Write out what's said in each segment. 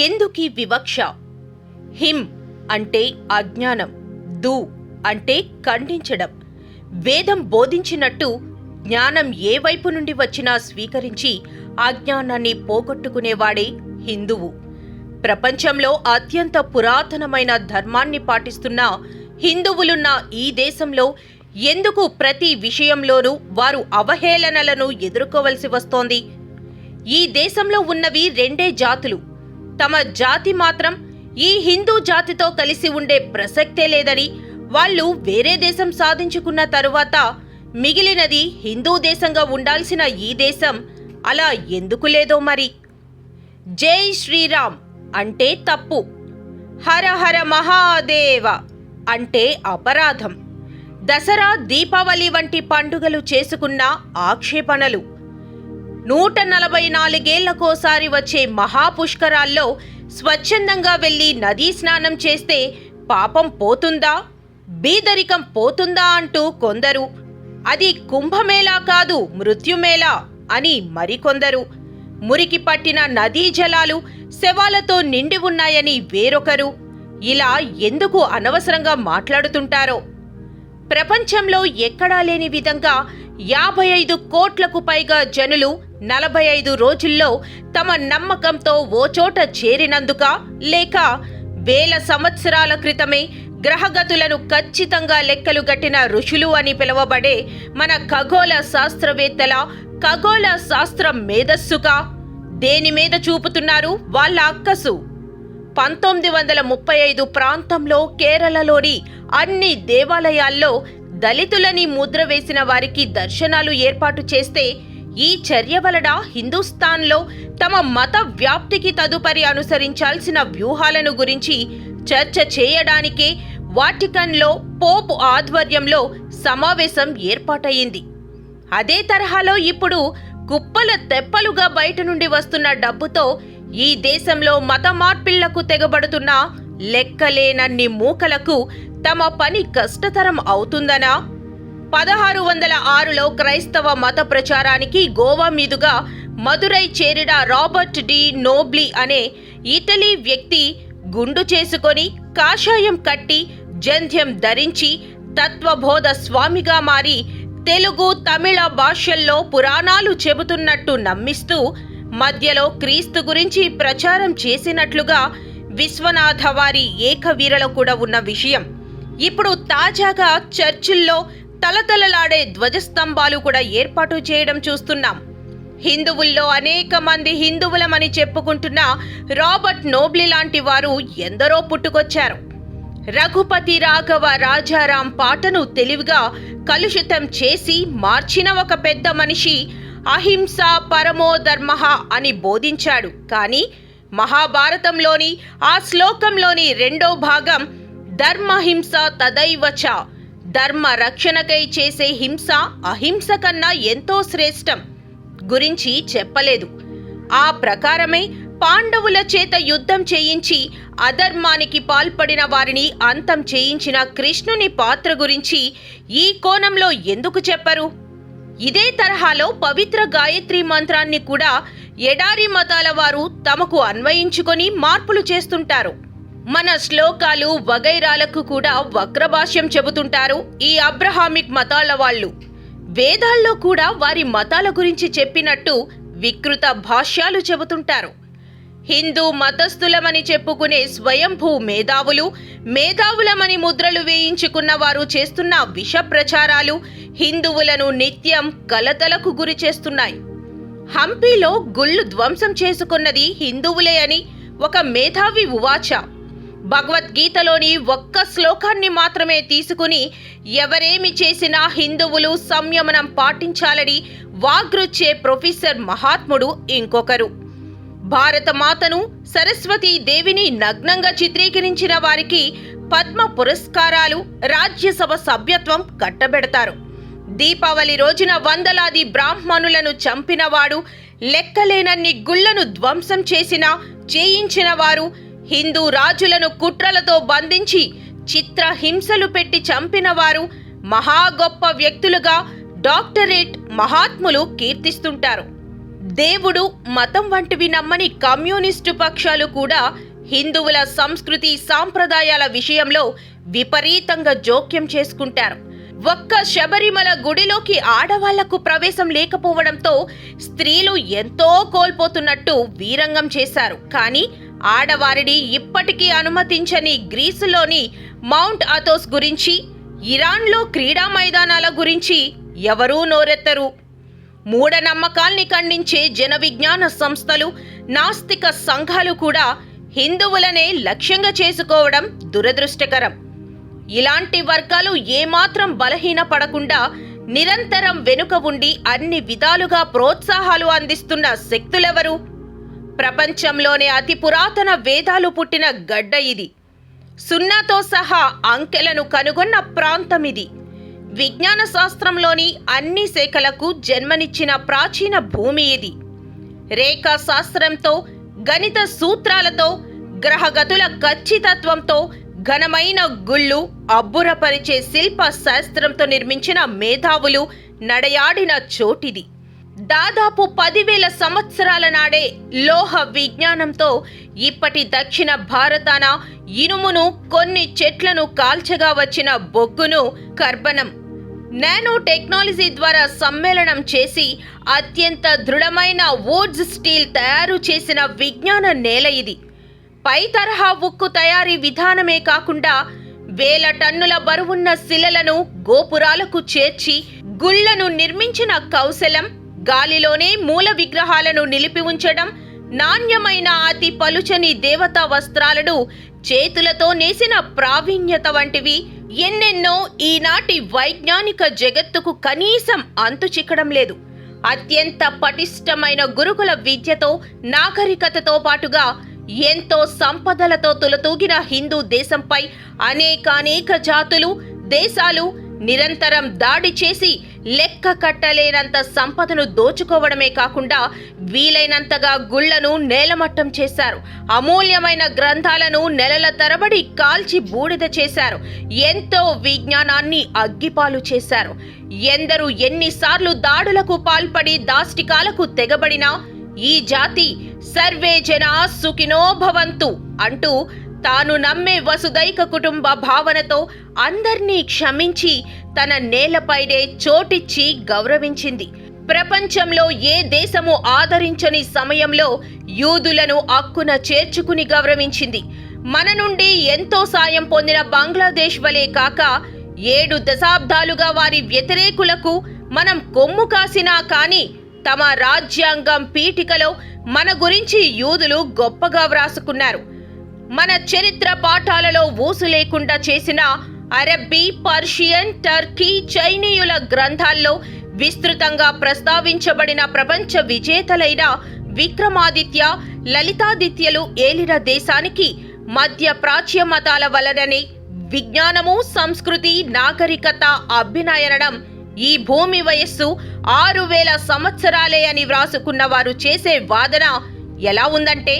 ఎందుకీ వివక్ష? హిమ్ అంటే అజ్ఞానం దు అంటే ఖండించడం. వేదం బోధించినట్టు జ్ఞానం ఏ వైపు నుండి వచ్చినా స్వీకరించి అజ్ఞానాన్ని పోగొట్టుకునేవాడే హిందువు. ప్రపంచంలో అత్యంత పురాతనమైన ధర్మాన్ని పాటిస్తున్న హిందువులున్న ఈ దేశంలో ఎందుకు ప్రతి విషయంలోనూ వారు అవహేళనలను ఎదుర్కోవలసి వస్తోంది? ఈ దేశంలో ఉన్నవి రెండే జాతులు తమ జాతి మాత్రం ఈ హిందూ జాతితో కలిసి ఉండే ప్రసక్తే లేదని వాళ్ళు వేరే దేశం సాధించుకున్న తరువాత మిగిలినది హిందూ దేశంగా ఉండాల్సిన ఈ దేశం అలా ఎందుకు లేదో మరి. జై శ్రీరామ్ అంటే తప్పు. హర హర మహాదేవ అంటే అపరాధం. దసరా దీపావళి వంటి పండుగలు చేసుకున్న ఆక్షేపణలు. నూట నలభై నాలుగేళ్ళకోసారి వచ్చే మహాపుష్కరాల్లో స్వచ్ఛందంగా వెళ్ళి నదీ స్నానం చేస్తే పాపం పోతుందా? బీదరికం పోతుందా అంటూ కొందరు. అది కుంభమేళా కాదు మృత్యుమేళా అని మరికొందరు. మురికి పట్టిన నదీ జలాలు శవాలతో నిండి ఉన్నాయని వేరొకరు. ఇలా ఎందుకు అనవసరంగా మాట్లాడుతుంటారో? ప్రపంచంలో ఎక్కడా లేని విధంగా యాభై ఐదు కోట్లకు పైగా జనులు నలభై ఐదు రోజుల్లో తమ నమ్మకంతో ఓ చోట చేరినందుక లేక వేల సంవత్సరాల క్రితమే గ్రహగతులను ఖచ్చితంగా లెక్కలు గట్టిన ఋషులు అని పిలువబడే మన ఖగోళ శాస్త్రవేత్తల ఖగోళ శాస్త్ర మేధస్సుగా దేని మీద చూపుతున్నారు వాళ్ళ అక్కసు. పంతొమ్మిది వందల ముప్పై ఐదు ప్రాంతంలో కేరళలోని అన్ని దేవాలయాల్లో దళితులని ముద్ర వేసిన వారికి దర్శనాలు ఏర్పాటు చేస్తే ఈ చర్య వలన హిందుస్థాన్లో తమ మత వ్యాప్తికి తదుపరి అనుసరించాల్సిన వ్యూహాలను గురించి చర్చ చేయడానికే వాటికన్లో పోప్ ఆధ్వర్యంలో సమావేశం ఏర్పాటయింది అదే తరహాలో ఇప్పుడు కుప్పల తెప్పలుగా బయట నుండి వస్తున్న డబ్బుతో ఈ దేశంలో మత మార్పిళ్ళకు తెగబడుతున్న లెక్కలేనన్ని మూకలకు తమ పని కష్టతరం అవుతుందనా? పదహారు వందల ఆరులో క్రైస్తవ మత ప్రచారానికి గోవా మీదుగా మదురై చేరిన రాబర్ట్ డి నోబ్లీ అనే ఇటలీ వ్యక్తి గుండు చేసుకొని కాషాయం కట్టి జంధ్యం ధరించి తత్వబోధ స్వామిగా మారి తెలుగు తమిళ భాషల్లో పురాణాలు చెబుతున్నట్టు నమ్మిస్తూ మధ్యలో క్రీస్తు గురించి ప్రచారం చేసినట్లుగా విశ్వనాథ వారి ఏకవీరలో కూడా ఉన్న విషయం. ఇప్పుడు తాజాగా చర్చిల్లో తలతలలాడే ధ్వజస్తంభాలు కూడా ఏర్పాటు చేయడం చూస్తున్నాం. హిందువుల్లో అనేక మంది హిందువులమని చెప్పుకుంటున్న రాబర్ట్ నోబ్లీ లాంటి వారు ఎందరో పుట్టుకొచ్చారు. రఘుపతి రాఘవ రాజారాం పాటను తెలివిగా కలుషితం చేసి మార్చిన ఒక పెద్ద మనిషి అహింస పరమో ధర్మ అని బోధించాడు. కానీ మహాభారతంలోని ఆ శ్లోకంలోని రెండో భాగం ధర్మహింస తదైవచ. ధర్మ రక్షణకై చేసే హింస అహింస కన్నా ఎంతో శ్రేష్టం గురించి చెప్పలేదు. ఆ ప్రకారమే పాండవుల చేత యుద్ధం చేయించి అధర్మానికి పాల్పడిన వారిని అంతం చేయించిన కృష్ణుని పాత్ర గురించి ఈ కోణంలో ఎందుకు చెప్పరు? ఇదే తరహాలో పవిత్ర గాయత్రి మంత్రాన్ని కూడా ఎడారి మతాల వారు తమకు అన్వయించుకొని మార్పులు చేస్తుంటారు. మన శ్లోకాలు వగైరాలకు కూడా వక్రభాష్యం చెబుతుంటారు ఈ అబ్రహామిక్ మతాల వాళ్ళు. వేదాల్లో కూడా వారి మతాల గురించి చెప్పినట్టు వికృత భాష్యాలు చెబుతుంటారు. హిందూ మతస్థులమని చెప్పుకునే స్వయంభూ మేధావులు మేధావులమని ముద్రలు వేయించుకున్న వారు చేస్తున్న విష ప్రచారాలు హిందువులను నిత్యం కలతలకు గురి చేస్తున్నాయి. హంపీలో గుళ్ళు ధ్వంసం చేసుకున్నది హిందువులే అని ఒక మేధావి ఉవాచ. భగవద్గీతలోని ఒక్క శ్లోకాన్ని మాత్రమే తీసుకుని ఎవరేమి చేసినా హిందువులు సంయమనం పాటించాలని వాగ్రుచ్చే ప్రొఫెసర్ మహాత్ముడు ఇంకొకరు. భారత మాతను సరస్వతీ దేవిని నగ్నంగా చిత్రీకరించిన వారికి పద్మ పురస్కారాలు రాజ్యసభ సభ్యత్వం కట్టబెడతారు. దీపావళి రోజున వందలాది బ్రాహ్మణులను చంపినవాడు లెక్కలేనన్ని గుళ్ళను ధ్వంసం చేసిన చేయించిన వారు హిందూ రాజులను కుట్రలతో బంధించి చిత్ర హింసలు పెట్టి చంపినవారు మహా గొప్ప వ్యక్తులుగా డాక్టరేట్ మహాత్ములు కీర్తిస్తుంటారు. దేవుడు మతం వంటివి నమ్మని కమ్యూనిస్టు పక్షాలు కూడా హిందువుల సంస్కృతి సాంప్రదాయాల విషయంలో విపరీతంగా జోక్యం చేసుకుంటారు. ఒక్క శబరిమల గుడిలోకి ఆడవాళ్ళకు ప్రవేశం లేకపోవడంతో స్త్రీలు ఎంతో కోల్పోతున్నట్టు వీరంగం చేశారు. కానీ ఆడవారిని ఇప్పటికీ అనుమతించని గ్రీసులోని మౌంట్ అథోస్ గురించి ఇరాన్లో క్రీడా మైదానాల గురించి ఎవరూ నోరెత్తరు. మూఢనమ్మకాల్ని ఖండించే జన విజ్ఞాన సంస్థలు నాస్తిక సంఘాలు కూడా హిందువులనే లక్ష్యంగా చేసుకోవడం దురదృష్టకరం. ఇలాంటి వర్గాలు ఏమాత్రం బలహీనపడకుండా నిరంతరం వెనుక ఉండి అన్ని విధాలుగా ప్రోత్సాహాలు అందిస్తున్న శక్తులెవరు? ప్రపంచంలోనే అతి పురాతన వేదాలు పుట్టిన గడ్డ ఇది. సున్నాతో సహా అంకెలను కనుగొన్న ప్రాంతం ఇది. విజ్ఞాన శాస్త్రంలోని అన్ని శాఖలకు జన్మనిచ్చిన ప్రాచీన భూమి ఇది. రేఖా శాస్త్రంతో గణిత సూత్రాలతో గ్రహగతుల ఖచ్చితత్వంతో ఘనమైన గుళ్ళు అబ్బురపరిచే శిల్ప శాస్త్రంతో నిర్మించిన మేధావులు నడయాడిన చోటిది దాదాపు పదివేల సంవత్సరాల నాడే లోహ విజ్ఞానంతో ఇప్పటి దక్షిణ భారతాన ఇనుమును కొన్ని చెట్లను కాల్చగా వచ్చిన బొగ్గును కర్బనం నానో టెక్నాలజీ ద్వారా సమ్మేళనం చేసి అత్యంత దృఢమైన వుడ్స్ స్టీల్ తయారు చేసిన విజ్ఞాన నేల ఇది. పై తరహా ఉక్కు తయారీ విధానమే కాకుండా వేల టన్నుల బరువున్న శిలలను గోపురాలకు చేర్చి గుళ్ళను నిర్మించిన కౌశలం గాలిలోనే మూల విగ్రహాలను నిలిపి ఉంచడం నాణ్యమైన అతి పలుచని దేవతా వస్త్రాలను చేతులతో నేసిన ప్రావీణ్యత వంటివి ఎన్నెన్నో ఈనాటి వైజ్ఞానిక జగత్తుకు కనీసం అంతు చిక్కడం లేదు. అత్యంత పటిష్టమైన గురుకుల విద్యతో నాగరికతతో పాటుగా ఎంతో సంపదలతో తులతూగిన హిందూ దేశంపై అనేకానేక జాతులు దేశాలు నిరంతరం దాడి చేసి లెక్క కట్టలేనంత సంపదను దోచుకోవడమే కాకుండా వీలైనంతగా గుళ్ళను నేలమట్టం చేశారు. అమూల్యమైన గ్రంథాలను నెలల తరబడి కాల్చి బూడిద చేశారు. ఎంతో విజ్ఞానాన్ని అగ్గిపాలు చేశారు. ఎందరు ఎన్నిసార్లు దాడులకు పాల్పడి దాష్టికాలకు తెగబడినా ఈ జాతి సర్వే జనా సుఖినో భవంతు అంటూ తాను నమ్మే వసుదైక కుటుంబ భావనతో అందర్నీ క్షమించి తన నేలపైనే చోటిచ్చి గౌరవించింది. ప్రపంచంలో ఏ దేశము ఆదరించని సమయంలో యూదులను అక్కున చేర్చుకుని గౌరవించింది. మన నుండి ఎంతో సాయం పొందిన బంగ్లాదేశ్ వలే కాక ఏడు దశాబ్దాలుగా వారి వ్యతిరేకులకు మనం కొమ్ము కాసినా కాని తమ రాజ్యాంగం పీఠికలో మన గురించి యూదులు గొప్పగా వ్రాసుకున్నారు. మన చరిత్ర పాఠాలలో ఊసు లేకుండా చేసిన అరబ్బీ పర్షియన్ టర్కీ చైనీయుల గ్రంథాల్లో విస్తృతంగా ప్రస్తావించబడిన ప్రపంచ విజేతలైన విక్రమాదిత్య లలితాదిత్యలు ఏలిన దేశానికి మధ్య ప్రాచ్య మతాల వలననే విజ్ఞానము సంస్కృతి నాగరికత అభ్యునయనడం ఈ భూమి వయస్సు ఆరు వేల సంవత్సరాలే అని వ్రాసుకున్న వారు చేసే వాదన ఎలా ఉందంటే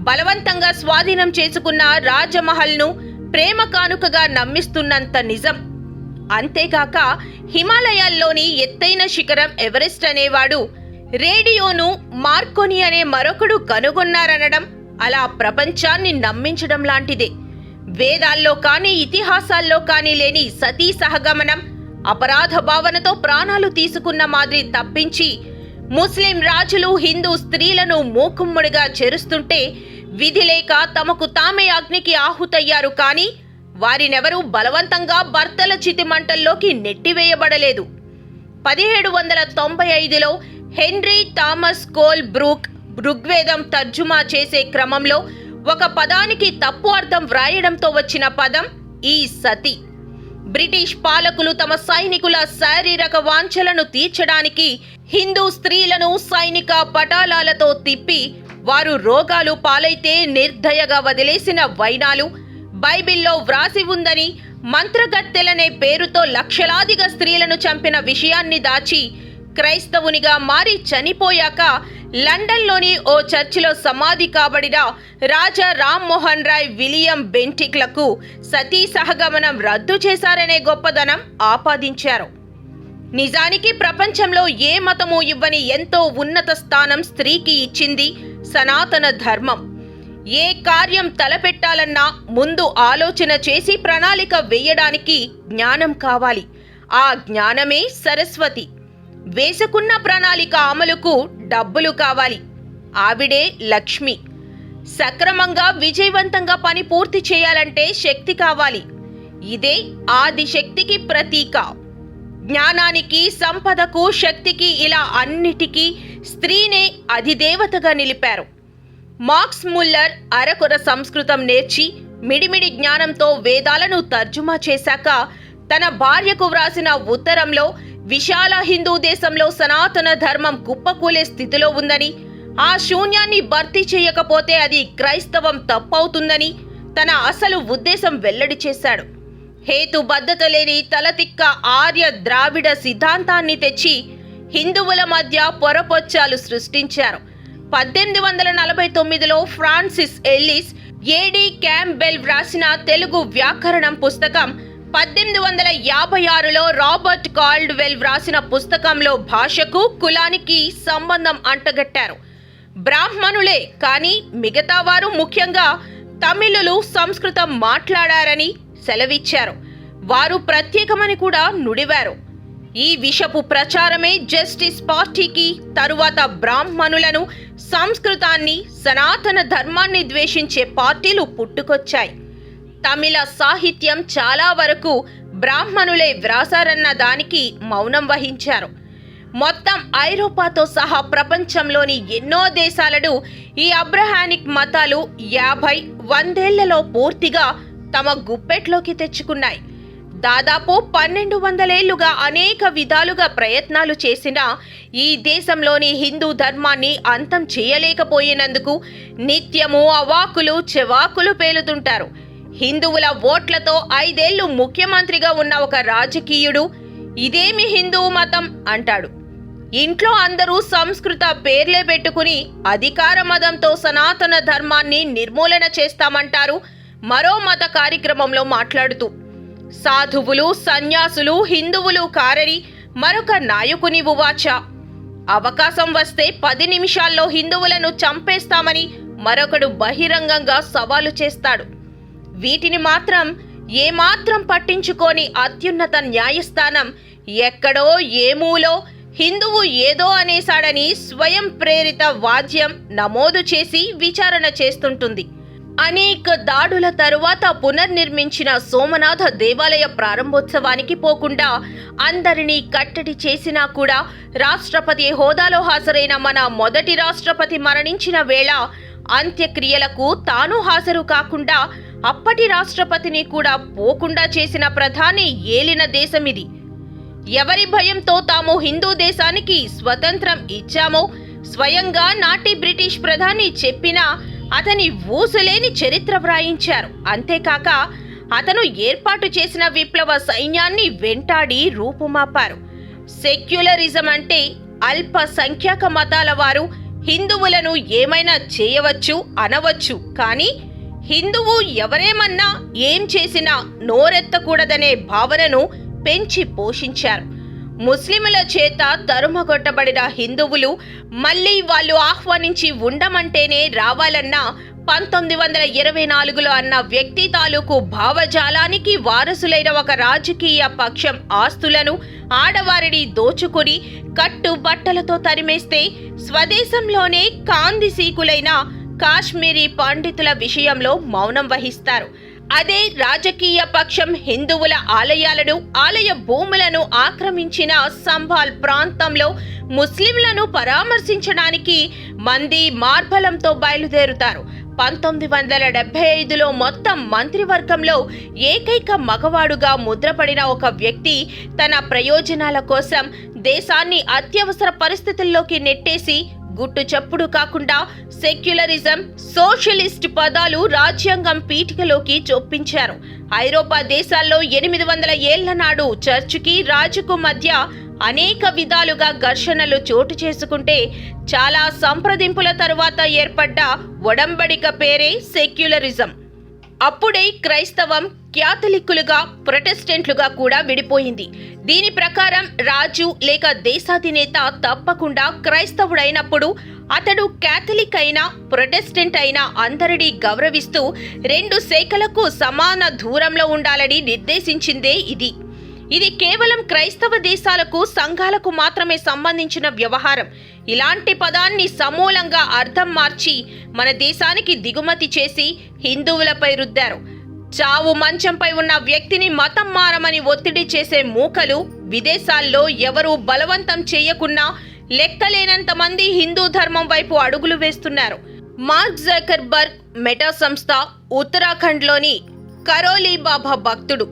బలవంతంగా స్వాధీనం చేసుకున్న రాజమహల్ను ప్రేమ కానుకగా నమ్మిస్తున్నంత నిజం. అంతేగాక హిమాలయాల్లోని ఎత్తైన శిఖరం ఎవరెస్ట్ అనేవాడు రేడియోను మార్కోని అనే మరొకడు కనుగొన్నారనడం అలా ప్రపంచాన్ని నమ్మించడం లాంటిదే. వేదాల్లో కానీ ఇతిహాసాల్లో కానీ లేని సతీ సహగమనం అపరాధ భావనతో ప్రాణాలు తీసుకున్న మాదిరి తప్పించి ముస్లిం రాజులు హిందూ స్త్రీలను మూకుమ్ముడిగా చేరుస్తుంటే విధి లేక తమకు తామే అగ్నికి ఆహుతయ్యారు కానీ వారినెవరూ బలవంతంగా భర్తల చితిమంటల్లోకి నెట్టివేయబడలేదు. పదిహేడు వందల తొంభై ఐదులో హెన్రీ థామస్ కోల్ బ్రూక్ ఋగ్వేదం తర్జుమా చేసే క్రమంలో ఒక పదానికి తప్పు అర్థం వ్రాయడంతో వచ్చిన పదం ఈ సతి. బ్రిటిష్ పాలకులు తమ సైనికుల శారీరక వాంఛలను తీర్చడానికి హిందూ స్త్రీలను సైనిక పటాలాలతో తిప్పి వారు రోగాలు పాలైతే నిర్దయగా వదిలేసిన వైనాలు బైబిల్లో వ్రాసి ఉందని మంత్రగత్తెలనే పేరుతో లక్షలాదిగా స్త్రీలను చంపిన విషయాన్ని దాచి క్రైస్తవునిగా మారి చనిపోయాక లండన్లోని ఓ చర్చిలో సమాధి కాబడిన రాజా రామ్మోహన్ రాయ్ విలియం బెంటిక్లకు సతీ సహగమనం రద్దు చేశారనే గొప్పదనం ఆపాదించారు. నిజానికి ప్రపంచంలో ఏ మతము ఇవ్వని ఎంతో ఉన్నత స్థానం స్త్రీకి ఇచ్చింది సనాతన ధర్మం. ఏ కార్యం తలపెట్టాలన్నా ముందు ఆలోచన చేసి ప్రణాళిక వేయడానికి జ్ఞానం కావాలి. ఆ జ్ఞానమే సరస్వతి. వేసుకున్న ప్రణాళిక అమలుకు డబ్బులు కావాలి. ఆవిడే లక్ష్మి. సక్రమంగా విజయవంతంగా పని పూర్తి చేయాలంటే శక్తి కావాలి. ఇదే ఆది శక్తికి ప్రతీక. జ్ఞానానికి సంపదకు శక్తికి ఇలా అన్నిటికీ స్త్రీనే అధిదేవతగా నిలిపారు. మార్క్స్ ముల్లర్ అరకొర సంస్కృతం నేర్చి మిడిమిడి జ్ఞానంతో వేదాలను తర్జుమా చేశాక తన భార్యకు వ్రాసిన ఉత్తరంలో విశాల హిందూ దేశంలో సనాతన ధర్మం కుప్పకూలే స్థితిలో ఉందని ఆ శూన్యాన్ని భర్తీ చేయకపోతే అది క్రైస్తవం తప్పవుతుందని తన అసలు ఉద్దేశం వెల్లడి చేశాడు. హేతుబద్ధత లేని తలతిక్క ఆర్య ద్రావిడ సిద్ధాంతాన్ని తెచ్చి హిందువుల మధ్య పొరపొచ్చాలు సృష్టించారు. పద్దెనిమిది వందల నలభై తొమ్మిదిలో ఫ్రాన్సిస్ ఎల్లిస్ ఏడి క్యాంబెల్ వ్రాసిన తెలుగు వ్యాకరణం పుస్తకం పద్దెనిమిది వందల యాభై ఆరులో రాబర్ట్ కాల్డ్వెల్ వ్రాసిన పుస్తకంలో భాషకు కులానికి సంబంధం అంటగట్టారు. బ్రాహ్మణులే కానీ మిగతా వారు ముఖ్యంగా తమిళులు సంస్కృతం మాట్లాడారని సెలవిచ్చారు. వారు ప్రత్యేకమని కూడా నుడివారు. ఈ విషపు ప్రచారమే జస్టిస్ పార్టీకి తరువాత బ్రాహ్మణులను సంస్కృతాన్ని సనాతన ధర్మాన్ని ద్వేషించే పార్టీలు పుట్టుకొచ్చాయి. తమిళ సాహిత్యం చాలా వరకు బ్రాహ్మణులే వ్రాసారన్న దానికి మౌనం వహించారు. మొత్తం ఐరోపాతో సహా ప్రపంచంలోని ఎన్నో దేశాలను ఈ అబ్రహానిక్ మతాలు యాభై వందేళ్ళలో పూర్తిగా తమ గుప్పెట్లోకి తెచ్చుకున్నాయి. దాదాపు పన్నెండు వందలేళ్ళుగా అనేక విధాలుగా ప్రయత్నాలు చేసిన ఈ దేశంలోని హిందూ ధర్మాన్ని అంతం చేయలేకపోయినందుకు నిత్యము అవాకులు చెవాకులు పేలుతుంటారు. హిందువుల ఓట్లతో ఐదేళ్ళు ముఖ్యమంత్రిగా ఉన్న ఒక రాజకీయుడు ఇదేమి హిందూ మతం అంటాడు. ఇంట్లో అందరూ సంస్కృత పేర్లే పెట్టుకుని అధికార మతంతో సనాతన ధర్మాన్ని నిర్మూలన చేస్తామంటారు మరో మత కార్యక్రమంలో మాట్లాడుతూ సాధువులు సన్యాసులు హిందువులు కారని మరొక నాయకుని ఉవాచ. అవకాశం వస్తే పది నిమిషాల్లో హిందువులను చంపేస్తామని మరొకడు బహిరంగంగా సవాలు చేస్తాడు. వీటిని మాత్రం ఏమాత్రం పట్టించుకోని అత్యున్నత న్యాయస్థానం ఎక్కడో ఏమూలో హిందువు ఏదో అనేశాడని స్వయం ప్రేరిత వాద్యం నమోదు చేసి విచారణ చేస్తుంటుంది. అనేక దాడుల తరువాత పునర్నిర్మించిన సోమనాథ దేవాలయ ప్రారంభోత్సవానికి పోకుండా అందరినీ కట్టడి చేసినా కూడా రాష్ట్రపతి హోదాలో హాజరైన మన మొదటి రాష్ట్రపతి మరణించిన వేళ అంత్యక్రియలకు తాను హాజరు కాకుండా అప్పటి రాష్ట్రపతిని కూడా పోకుండా చేసిన ప్రధాని ఏలిన దేశమిది ఎవరి భయంతో తాము హిందూ దేశానికి స్వతంత్రం ఇచ్చామో స్వయంగా నాటి బ్రిటిష్ ప్రధాని చెప్పినా అతని ఊసులేని చరిత్ర వ్రాయించారు. అంతేకాక అతను ఏర్పాటు చేసిన విప్లవ సైన్యాన్ని వెంటాడి రూపుమాపారు. సెక్యులరిజం అంటే అల్ప సంఖ్యాక మతాల వారు హిందువులను ఏమైనా చేయవచ్చు అనవచ్చు కానీ హిందువు ఎవరేమన్నా ఏం చేసినా నోరెత్తకూడదనే భావనను పెంచి పోషించారు. ముస్లిముల చేత తరుమగొట్టబడిన హిందువులు మళ్ళీ వాళ్ళు ఆహ్వానించి ఉండమంటేనే రావాలన్న పంతొమ్మిది వందల ఇరవై నాలుగులో అన్న వ్యక్తి తాలూకు భావజాలానికి వారసులైన ఒక రాజకీయ పక్షం ఆస్తులను ఆడవారిని దోచుకుని కట్టు బట్టలతో తరిమేస్తే స్వదేశంలోనే కాందిసీకులైన కాశ్మీరీ పండితుల విషయంలో మౌనం వహిస్తారు. అదే రాజకీయ పక్షం హిందువుల ఆలయాలను ఆలయ భూములను ఆక్రమించిన సంభాల్ ప్రాంతంలో ముస్లింలను పరామర్శించడానికి మంది మార్బలంతో బయలుదేరుతారు. పంతొమ్మిది వందల డెబ్బై ఐదులో మొత్తం మంత్రివర్గంలో ఏకైక మగవాడుగా ముద్రపడిన ఒక వ్యక్తి తన ప్రయోజనాల కోసం దేశాన్ని అత్యవసర పరిస్థితుల్లోకి నెట్టేసి గుట్టు చప్పుడు కాకుండా సెక్యులరిజం సోషలిస్ట్ పదాలు రాజ్యాంగం పీఠికలోకి చొప్పించారు. ఐరోపా దేశాల్లో ఎనిమిది వందల ఏళ్ళ నాడు చర్చికి రాజుకు మధ్య అనేక విధాలుగా ఘర్షణలు చోటు చేసుకుంటే చాలా సంప్రదింపుల తరువాత ఏర్పడ్డ ఒడంబడిక పేరే సెక్యులరిజం. అప్పుడే క్రైస్తవం క్యాథలిక్కులుగా ప్రొటెస్టెంట్లుగా కూడా విడిపోయింది. దీని ప్రకారం రాజు లేక దేశాధినేత తప్పకుండా క్రైస్తవుడైనప్పుడు అతడు క్యాథలిక్ అయినా ప్రొటెస్టెంట్ అయినా అందరినీ గౌరవిస్తూ రెండు శాఖలకు సమాన దూరంలో ఉండాలని నిర్దేశించిందే ఇది. ఇది కేవలం క్రైస్తవ దేశాలకు సంఘాలకు మాత్రమే సంబంధించిన వ్యవహారం. ఇలాంటి పదాన్ని సమూలంగా అర్థం మార్చి మన దేశానికి దిగుమతి చేసి హిందువులపై రుద్దారు. చావు మంచంపై ఉన్న వ్యక్తిని మతం మారమని ఒత్తిడి చేసే మూకలు విదేశాల్లో ఎవరూ బలవంతం చేయకున్నా లెక్కలేనంత మంది హిందూ ధర్మం వైపు అడుగులు వేస్తున్నారు. మార్క్ జకర్బర్గ్ మెటా సంస్థ ఉత్తరాఖండ్లోని కరోలీ బాబా భక్తుడు.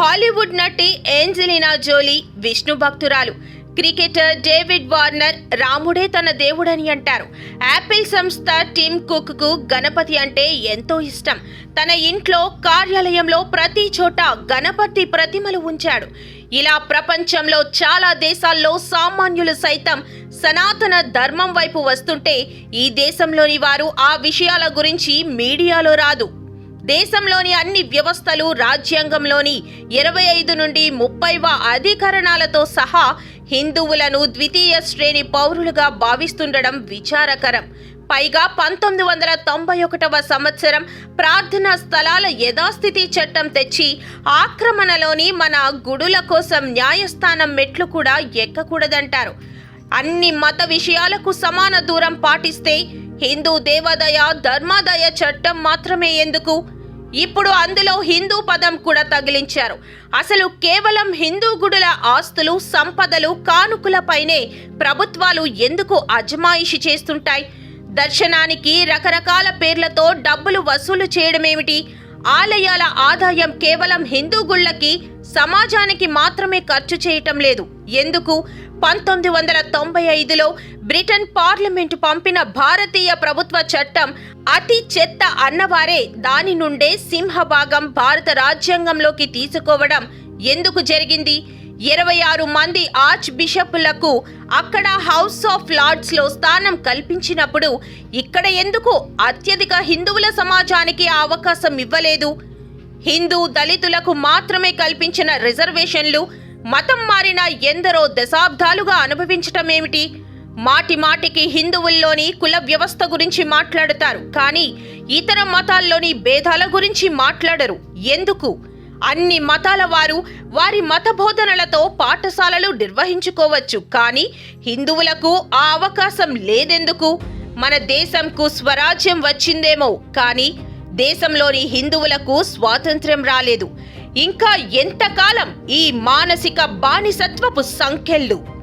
హాలీవుడ్ నటి ఏంజెలినా జోలీ విష్ణు భక్తురాలు. క్రికెటర్ డేవిడ్ వార్నర్ రాముడే తన దేవుడని అంటారు. యాపిల్ సంస్థ టిమ్ కుక్కు గణపతి అంటే ఎంతో ఇష్టం. తన ఇంట్లో కార్యాలయంలో ప్రతి చోట గణపతి ప్రతిమలు ఉంచాడు. ఇలా ప్రపంచంలో చాలా దేశాల్లో సామాన్యులు సైతం సనాతన ధర్మం వైపు వస్తుంటే ఈ దేశంలోని వారు ఆ విషయాల గురించి మీడియాలో రాదు. దేశంలోని అన్ని వ్యవస్థలు రాజ్యాంగంలోని ఇరవై ఐదు నుండి ముప్పైవ అధికరణాలతో సహా హిందువులను ద్వితీయ శ్రేణి పౌరులుగా భావిస్తుండడం విచారకరం. పైగా పంతొమ్మిది వందల తొంభై ఒకటవ సంవత్సరం ప్రార్థనా స్థలాల యథాస్థితి చట్టం తెచ్చి ఆక్రమణలోని మన గుడుల కోసం న్యాయస్థానం మెట్లు కూడా ఎక్కకూడదంటారు. అన్ని మత విషయాలకు సమాన దూరం పాటిస్తే హిందూ దేవాదయ ధర్మాదయ చట్టం మాత్రమే ఎందుకు? ఇప్పుడు అందులో హిందూ పదం కూడా తగిలించారు. అసలు కేవలం హిందూ గుడుల ఆస్తులు సంపదలు కానుకలపైనే ప్రభుత్వాలు ఎందుకు అజమాయిషి చేస్తుంటాయి? దర్శనానికి రకరకాల పేర్లతో డబ్బులు వసూలు చేయడమేమిటి? ఆలయాల ఆదాయం కేవలం హిందూ గుళ్ళకి సమాజానికి మాత్రమే ఖర్చు చేయటం లేదు. ఎందుకు? పంతొమ్మిది వందల తొంభై ఐదులో బ్రిటన్ పార్లమెంటు పంపిన భారతీయ ప్రభుత్వ చట్టం అతి చెత్త అన్నవారే దాని నుండే సింహభాగం భారత రాజ్యాంగంలోకి తీసుకోవడం ఎందుకు జరిగింది? ఇరవై ఆరు మంది ఆర్చ్ బిషప్లకు అక్కడ హౌస్ ఆఫ్ లార్డ్స్లో స్థానం కల్పించినప్పుడు ఇక్కడ ఎందుకు అత్యధిక హిందువుల సమాజానికి అవకాశం ఇవ్వలేదు? హిందూ దళితులకు మాత్రమే కల్పించిన రిజర్వేషన్లు మతం మారిన ఎందరో దశాబ్దాలుగా అనుభవించటం ఏమిటి? మాటి మాటికి హిందువుల్లోని కుల వ్యవస్థ గురించి మాట్లాడతారు కానీ ఇతర మతాల్లోని భేదాల గురించి మాట్లాడరు. ఎందుకు? అన్ని మతాల వారు వారి మత బోధనలతో పాఠశాలలు నిర్వహించుకోవచ్చు. కానీ హిందువులకు ఆ అవకాశం లేదెందుకు? మన దేశంకు స్వరాజ్యం వచ్చిందేమో. కానీ దేశంలోని హిందువులకు స్వాతంత్ర్యం రాలేదు. ఇంకా ఎంతకాలం ఈ మానసిక బానిసత్వపు సంఖ్యలు?